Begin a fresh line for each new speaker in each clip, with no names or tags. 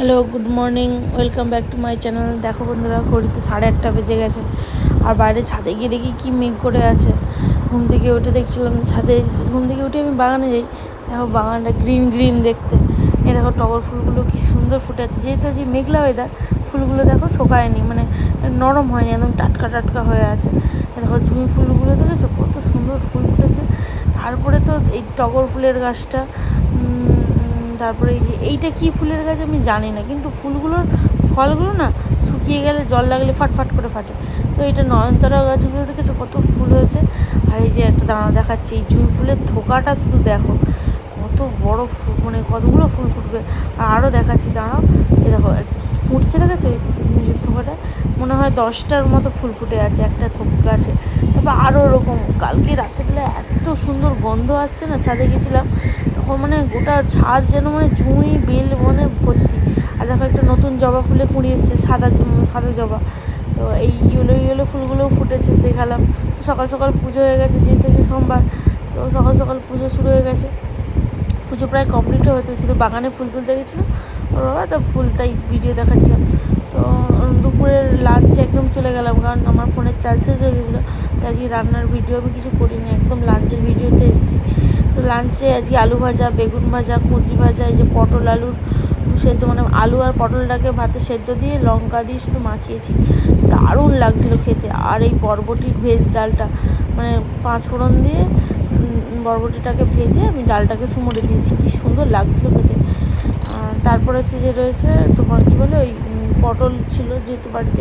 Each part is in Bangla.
Hello, good morning, welcome back to my channel. দেখো বন্ধুরা, ঘড়িতে সাড়ে আটটা বেজে গেছে। আর বাইরে ছাদে গিয়ে দেখি কী মেঘ করে আছে। ঘুম থেকে উঠে দেখছিলাম ছাদে, ঘুম থেকে উঠে আমি বাগানে যাই। দেখো বাগানটা গ্রিন গ্রিন দেখতে। এ দেখো টগর ফুলগুলো কি সুন্দর ফুটে আছে। যেহেতু যে মেঘলা ওয়েদার ফুলগুলো দেখো শোকায়নি মানে নরম হয়নি, একদম টাটকা টাটকা হয়ে আছে। দেখো জুঁই ফুলগুলো দেখেছ? কত সুন্দর ফুল ফুটেছে। তারপরে তো এই টগর ফুলের গাছটা তারপরে এই যে এইটা কী ফুলের গাছ আমি জানি না, কিন্তু ফুলগুলোর ফলগুলো না শুকিয়ে গেলে জল লাগলে ফাটফাট করে ফাটে। তো এটা নয়নতারা গাছগুলো দেখেছ? কত ফুল হয়েছে। আর এই যে একটা দাঁড়া দেখাচ্ছে, এই জুঁই ফুলের থোকাটা শুধু দেখো। কত বড় ফুল মানে কতগুলো ফুল ফুটবে। আর আরও দেখাচ্ছি, দাঁড়াও। এই দেখো, ফুটছে এই জুঁই থোকাটা। মনে হয় দশটার মতো ফুল ফুটে আছে, একটা থোক গাছে তারপর আরও ওরকম, কালকে রাত্রেবেলা এত সুন্দর গন্ধ আসছে না, ছাদে গেছিলাম, তখন মানে গোটা ছাদ যেন মানে জুঁই, বেল মনে ভর্তি। আর দেখো একটা নতুন জবা ফুলে কুড়ি এসছে, সাদা সাদা জবা। তো এই ইয়েলো ইয়েলো ফুলগুলোও ফুটেছে, দেখালাম। সকাল সকাল পুজো হয়ে গেছে, যেহেতু যে সোমবার, তো সকাল সকাল পুজো শুরু হয়ে গেছে। পুজো প্রায় কমপ্লিটও হতে শুধু বাগানে ফুল তুলতে গেছিলাম। ওর বাবা, তো ফুল তাই ভিডিও দেখাচ্ছিলাম। তো দুপুরের লাঞ্চে একদম চলে গেলাম, কারণ আমার ফোনের চার্জ শেষ হয়ে গেছিল। তাই আজকে রান্নার ভিডিও আমি কিছু করিনি, একদম লাঞ্চের ভিডিওতে এসেছি। তো লাঞ্চে আজকে আলু ভাজা, বেগুন ভাজা, কুঁদরি ভাজা, এই যে পটল আলুর সেদ্ধ মানে আলু আর পটলটাকে ভাতে সেদ্ধ দিয়ে লঙ্কা দিয়ে শুধু মাখিয়েছি। দারুণ লাগছিল খেতে। আর এই বরবটির ভেজ ডালটা মানে পাঁচ ফোড়ন দিয়ে বরবটিটাকে ভেজে আমি ডালটাকে সুমড়ে দিয়েছি। কি সুন্দর লাগছিল খেতে। তারপর হচ্ছে যে রয়েছে তোমার কী বলে ওই পটল ছিল যেহেতু বাড়িতে।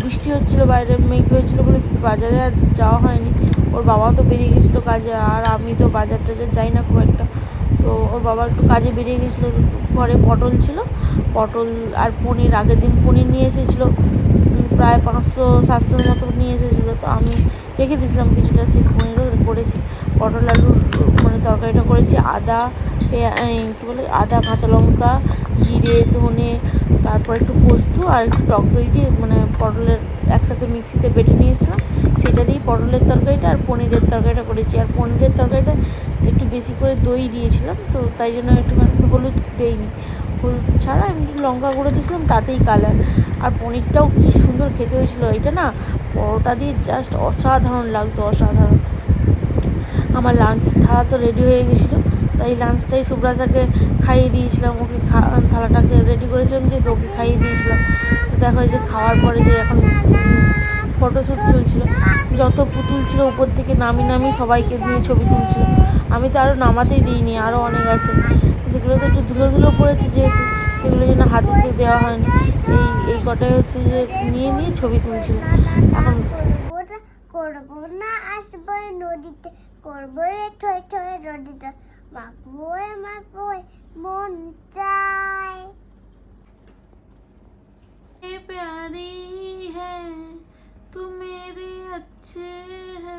বৃষ্টি হচ্ছিল, বাইরে মেঘ হয়েছিল বলে বাজারে আর যাওয়া হয়নি। ওর বাবা তো বেরিয়ে গেছিল কাজে, আর আমি তো বাজার টাজার যাই না খুব একটা। তো ওর বাবা একটু কাজে বেরিয়ে গেছিল, ঘরে পটল ছিল। পটল আর পনির, আগের দিন পনির নিয়ে এসেছিল। প্রায় পাঁচশো, সাতশোর মতো নিয়ে এসেছিল। তো আমি রেখে দিয়েছিলাম কিছুটা সেই পনিরও করেছি, পটল আলুর মানে তরকারিটা করেছি, আদা কী বলে, আদা, কাঁচা লঙ্কা, জিরে, ধনে, তারপর একটু পোস্ত আর একটু টক দই দিয়ে মানে পটলের একসাথে মিক্সিতে বেটে নিয়েছিলাম। সেটা দিয়ে পটলের তরকারিটা আর পনিরের তরকারিটা করেছি। আর পনিরের তরকারিটা একটু বেশি করে দই দিয়েছিলাম, তো তাই জন্য একটুখানি হলুদ দেইনি। হলুদ ছাড়া এমনি লঙ্কা গুঁড়ো দিয়েছিলাম, তাতেই কালার আর পনিরটাও কি সুন্দর খেতে হয়েছিল, এটা না পরোটা দিয়ে জাস্ট অসাধারণ লাগতো, অসাধারণ। আমার লাঞ্চ থালা তো রেডি হয়ে গেছিল, তাই লাঞ্চটাই সুব্রাজাকে খাইয়ে দিয়েছিলাম, ওকে খা, থালাটাকে রেডি করেছিলাম যে ওকে খাইয়ে দিয়েছিলাম। তো দেখো যে খাওয়ার পরে যে এখন ফটোশ্যুট চলছিল। যত পুতুল ছিল উপর থেকে নামি নামি সবাইকে নিয়ে ছবি তুলছিল। আমি তো আরও নামাতেই দিইনি আরও অনেক আছে। সেগুলো তো একটু ধুলো ধুলো পড়েছে যেহেতু সেগুলো যেন হাতে হাতেতে দেওয়া হয়নি। এই এই কটাই হচ্ছে যে নিয়ে নিয়ে ছবি তুলছিল। এখন
করব না আসব নদীতে করব রে ঠয় ঠয় নদীতে। মাখবো মাখবো মন চায়।
अच्छे है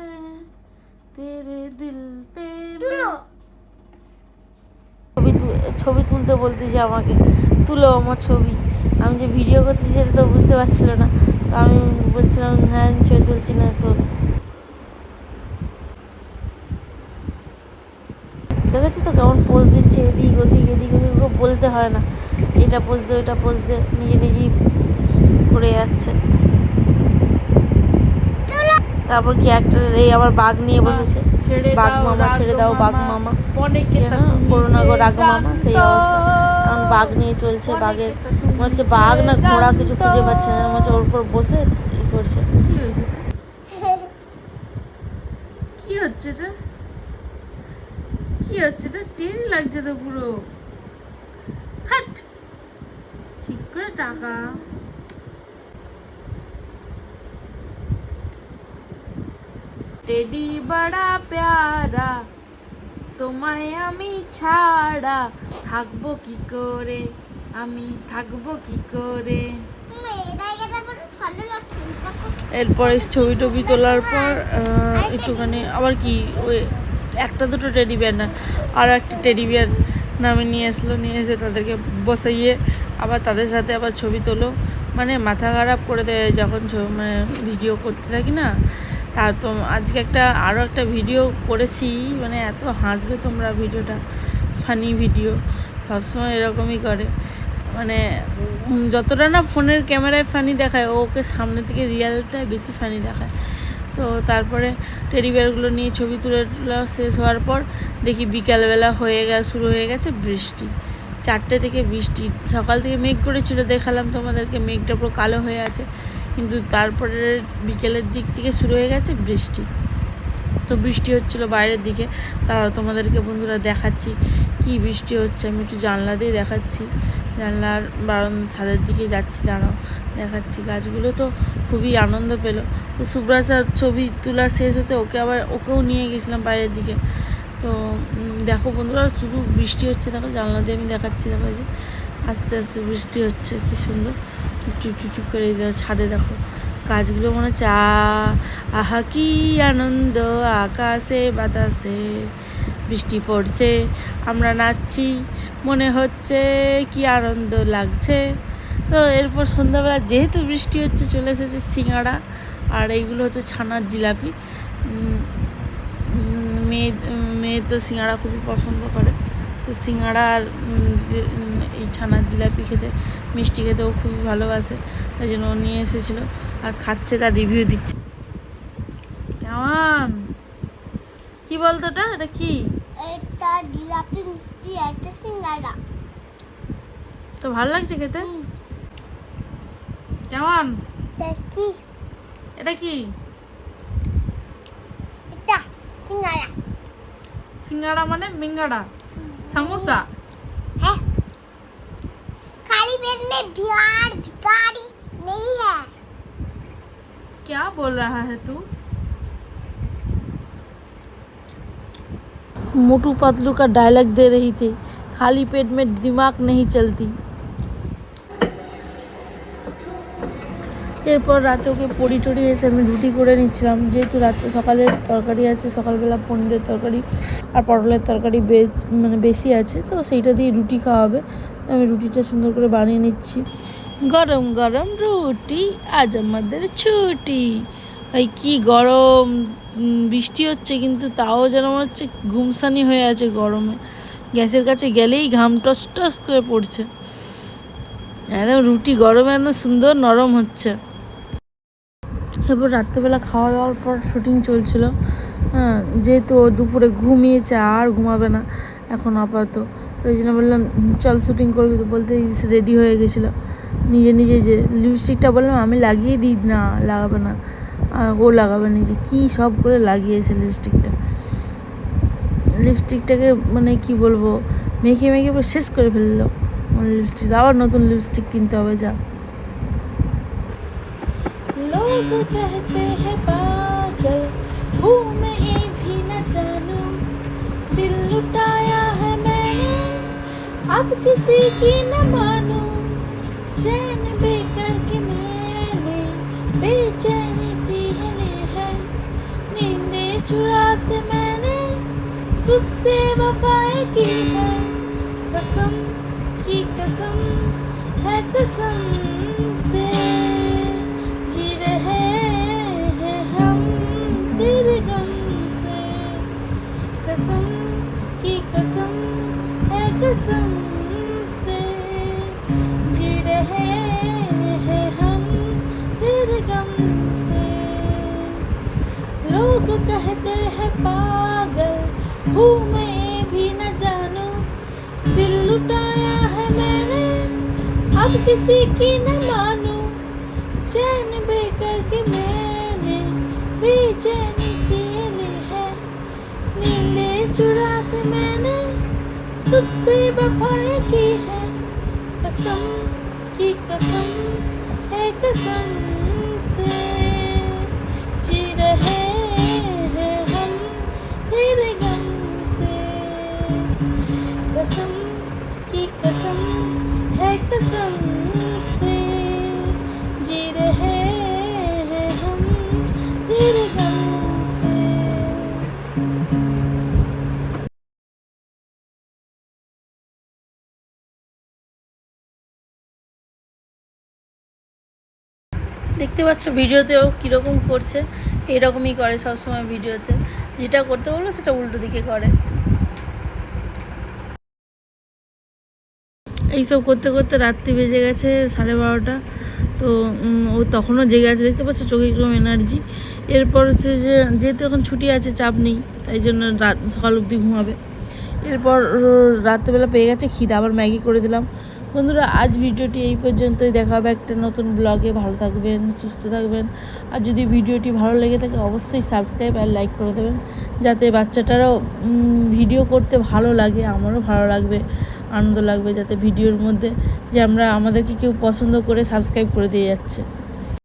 तेरे दिल पे
তুলো
ছবি তু- ছবি তুলতে বলতেছে আমাকে তুলো আমার ছবি আমি যে ভিডিও করছি সেটা তো বুঝতে পারছিল না তো আমি বলছিলাম হ্যাঁ আমি ছবি তুলছি না তো দেখেছি তো কেমন পোজ দিচ্ছে এদিক ওদিক এদিক ওদিক ওকে বলতে হয় না এটা পোজ দে ওটা পোজ দে নিজে নিজেই করে যাচ্ছে তারপর কি একটা এই আবার বাঘ নিয়ে বসেছে। বাঘ মামা ছেড়ে দাও বাঘ মামা। করোনা গো রাগ মামা সেই অবস্থা। এখন বাঘ নিয়ে চলছে বাঘের মনে হচ্ছে বাঘ না ঘোড়া কিছু খুঁজে পাচ্ছে না মনে হচ্ছে ওর উপর বসে ই করছে।
কি হচ্ছে এটা কি হচ্ছে এটা টেন লাগছে তো পুরো। হাট! ঠিক করে টাকা। টেডি বড়া প্যারা, তোমায় আমি ছাড়া থাকব কি করে? আমি থাকব কি করে?
এরপর ছবি টবি তোলার পর একটুখানি আবার কি, ওই একটা দুটো টেডি বিয়ার না, আর একটা টেডি বিয়ার নামে নিয়ে আসলো, নিয়ে এসে তাদেরকে বসাইয়ে আবার তাদের সাথে আবার ছবি তোলো। মানে মাথা খারাপ করে দেয় যখন মানে ভিডিও করতে থাকি না তার তো আজকে একটা আরও একটা ভিডিও করেছি মানে এত হাসবে তোমরা ভিডিওটা ফানি ভিডিও সবসময় এরকমই করে। মানে যতটা না ফোনের ক্যামেরায় ফানি দেখায় ওকে সামনে থেকে রিয়ালটায় বেশি ফানি দেখায়। তো তারপরে টেডি বিয়ারগুলো নিয়ে ছবি তুলে তোলা শেষ হওয়ার পর দেখি বিকালবেলা হয়ে গেছে শুরু হয়ে গেছে বৃষ্টি। চারটে থেকে বৃষ্টি, সকাল থেকে মেঘ করেছিল, দেখালাম তোমাদেরকে, মেঘটা পুরো কালো হয়ে আছে। কিন্তু তারপরে বিকেলের দিক থেকে শুরু হয়ে গেছে বৃষ্টি। তো বৃষ্টি হচ্ছিল বাইরের দিকে। তারা তোমাদেরকে বন্ধুরা দেখাচ্ছি কি বৃষ্টি হচ্ছে, আমি একটু জানলা দিয়ে দেখাচ্ছি। জানলার বারান ছাদের দিকে যাচ্ছি, দাঁড়াও, দেখাচ্ছি। গাছগুলো তো খুবই আনন্দ পেল। তো সুব্রাসার ছবি তোলা শেষ হতে ওকে আবার ওকেও নিয়ে গেছিলাম বাইরের দিকে। তো দেখো বন্ধুরা, শুধু বৃষ্টি হচ্ছে, দেখো জানলা দিয়ে আমি দেখাচ্ছি, দেখো যে, আস্তে আস্তে বৃষ্টি হচ্ছে, কি সুন্দর। টুপ টুপ করে ছাদে দেখো। গাছগুলো মনে আ, আহা, কি আনন্দ, আকাশে বাতাসে বৃষ্টি পড়ছে, আমরা নাচছি, মনে হচ্ছে কি আনন্দ লাগছে। তো এরপর সন্ধ্যাবেলা যেহেতু বৃষ্টি হচ্ছে, চলে এসেছে সিঙ্গাড়া আর এইগুলো হচ্ছে ছানার জিলাপি। মেয়ে মেয়ে তো সিঙ্গাড়া খুবই পছন্দ করে। তো সিঙ্গাড়া আর এই ছানার জিলাপি খেতে মিষ্টি খেতেও খুবই ভালোবাসে তাই জন্য ও নিয়ে এসেছিল। আর খাচ্ছে তার রিভিউ দিচ্ছে। কেমন কি বলতো ওটা? এটা কি?
মিষ্টি সিঙ্গারা।
তো ভালো লাগছে খেতে? কেমন এটা কি?
এটা
মানে মিঙ্গাড়া
সামোসা? पेट में बिहार भिखारी नहीं है
क्या बोल रहा है तू मोटू पतलू का डायलॉग दे रही थी खाली पेट में दिमाग नहीं चलती এরপর রাতে ওকে পড়ি টড়ি এসে আমি রুটি করে নিচ্ছিলাম যেহেতু রাতে সকালের তরকারি আছে সকালবেলা পনিরের তরকারি আর পটলের তরকারি বেশ মানে বেশি আছে তো সেইটা দিয়ে রুটি খাওয়া হবে তো আমি রুটিটা সুন্দর করে বানিয়ে নিচ্ছি। গরম গরম রুটি, আজ আমাদের ছুটি। ভাই কি গরম বৃষ্টি হচ্ছে কিন্তু তাও যেন মনে হচ্ছে গুমসানি হয়ে আছে গরমে। গ্যাসের কাছে গেলেই ঘাম টস টস করে পড়ছে। একদম রুটি গরমে একদম সুন্দর নরম হচ্ছে। তারপর রাত্রেবেলা খাওয়া দাওয়ার পর শুটিং চলছিল। হ্যাঁ যেহেতু দুপুরে ঘুমিয়েছে, আর ঘুমাবে না। এখন আপাতত তো এই জন্য বললাম চল শ্যুটিং করবি তো। বলতে রেডি হয়ে গেছিল নিজে নিজে যে লিপস্টিকটা বললাম, আমি লাগিয়ে দিই না, লাগাবে না। ও লাগাবে নিজে কী সব করে লাগিয়েছে লিপস্টিকটা লিপস্টিকটাকে মানে কি বলব, মেখে মেখে শেষ করে ফেলল। মানে লিপস্টিক আবার নতুন লিপস্টিক কিনতে হবে, যা। লোক হ্যাঁ अब किसी की न मानो, चैन बेकर के मैंने बेचैनी सी ली है। नींदे चुरा से मैंने तुझसे वफाएँ की है। कसम की कसम है, कसम हूँ मैं ये भी न जानू। दिल लुटाया है मैंने, अब किसी की न मानू। चैन बेकर के मैंने बेचैनी सी ली है। नींदे चुरा से मैंने तुझसे वफाएँ की है। कसम की कसम है कसम। कसम से जी रहे हैं हम तेरे गम से দেখতে পাচ্ছ ভিডিওতেও কীরকম করছে এরকমই করে সবসময় ভিডিওতে যেটা করতে বলবো সেটা উল্টো দিকে করে এইসব করতে করতে রাত্রি বেজে গেছে, সাড়ে বারোটা। তো ও তখনও জেগে আছে, দেখতে পাচ্ছ চোখে কীরকম এনার্জি এরপর হচ্ছে যে, যেহেতু এখন ছুটি আছে, চাপ নেই, তাই জন্য রাত, সকাল অবধি ঘুমাবে। এরপর রাত্রেবেলা পেয়ে গেছে খিদে, আবার ম্যাগি করে দিলাম। বন্ধুরা, আজ ভিডিওটি এই পর্যন্তই। দেখা হবে একটা নতুন ব্লগে ভালো থাকবেন, সুস্থ থাকবেন। আর যদি ভিডিওটি ভালো লেগে থাকে, অবশ্যই সাবস্ক্রাইব আর লাইক করে দেবেন। যাতে বাচ্চাটারও ভিডিও করতে ভালো লাগে, আমারও ভালো লাগবে। আনন্দ লাগবে যাতে ভিডিওর মধ্যে যে আমরা আমাদেরকে কেউ পছন্দ করে সাবস্ক্রাইব করে দিয়ে যাচ্ছে।